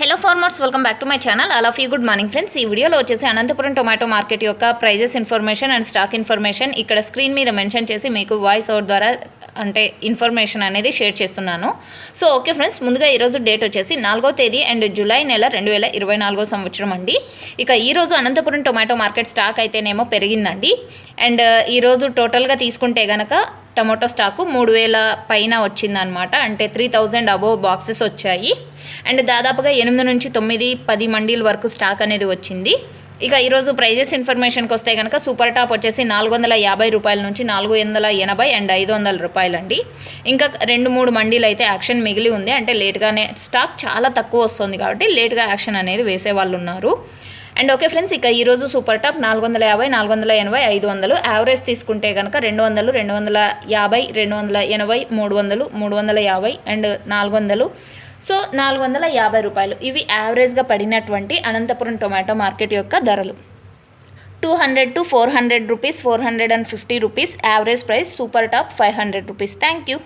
Hello farmers welcome back to my channel all of you good morning friends ఈ వీడియోలో వచ్చేసి Anantapuram tomato market యొక్క prices information and stock information ఇక్కడ screen మీద mention చేసి మీకు వాయిస్ ఓవర్ ద్వారా అంటే ఇన్ఫర్మేషన్ అనేది షేర్ చేస్తున్నాను. సో ఓకే ఫ్రెండ్స్ ముందుగా ఈరోజు డేట్ వచ్చేసి నాలుగో తేదీ అండ్ జూలై నెల రెండు వేల ఇరవై నాలుగో సంవత్సరం అండి. ఇక ఈరోజు అనంతపురం టొమాటో మార్కెట్ స్టాక్ అయితేనేమో పెరిగిందండి. అండ్ uh, ఈరోజు టోటల్గా తీసుకుంటే గనక టమోటో స్టాకు మూడు వేల పైన వచ్చిందనమాట అంటే త్రీ థౌజండ్ అబోవ్ బాక్సెస్ వచ్చాయి. అండ్ దాదాపుగా ఎనిమిది నుంచి తొమ్మిది పది మండీల వరకు స్టాక్ అనేది వచ్చింది. ఇక ఈరోజు ప్రైజెస్ ఇన్ఫర్మేషన్కి వస్తే కనుక సూపర్ టాప్ వచ్చేసి నాలుగు వందల యాభై రూపాయల నుంచి నాలుగు వందల ఎనభై అండ్ ఐదు వందల రూపాయలండి. ఇంకా రెండు మూడు మండీలు అయితే యాక్షన్ మిగిలి ఉంది. అంటే లేట్గానే స్టాక్ చాలా తక్కువ వస్తుంది కాబట్టి లేట్గా యాక్షన్ అనేది వేసే వాళ్ళు ఉన్నారు. అండ్ ఓకే ఫ్రెండ్స్ ఇక ఈరోజు సూపర్ టాప్ నాలుగు వందల యాభై నాలుగు వందల ఎనభై ఐదు వందలు. యావరేజ్ తీసుకుంటే కనుక రెండు వందలు రెండు వందల యాభై రెండు వందల ఎనభై మూడు వందలు మూడు వందల యాభై అండ్ నాలుగు వందలు. సో నాలుగు వందల యాభై రూపాయలు. ఇవి యావరేజ్గా పడినటువంటి అనంతపురం టొమాటో మార్కెట్ యొక్క ధరలు. Two hundred to four hundred rupees four hundred and fifty rupees average price super top five hundred rupees thank you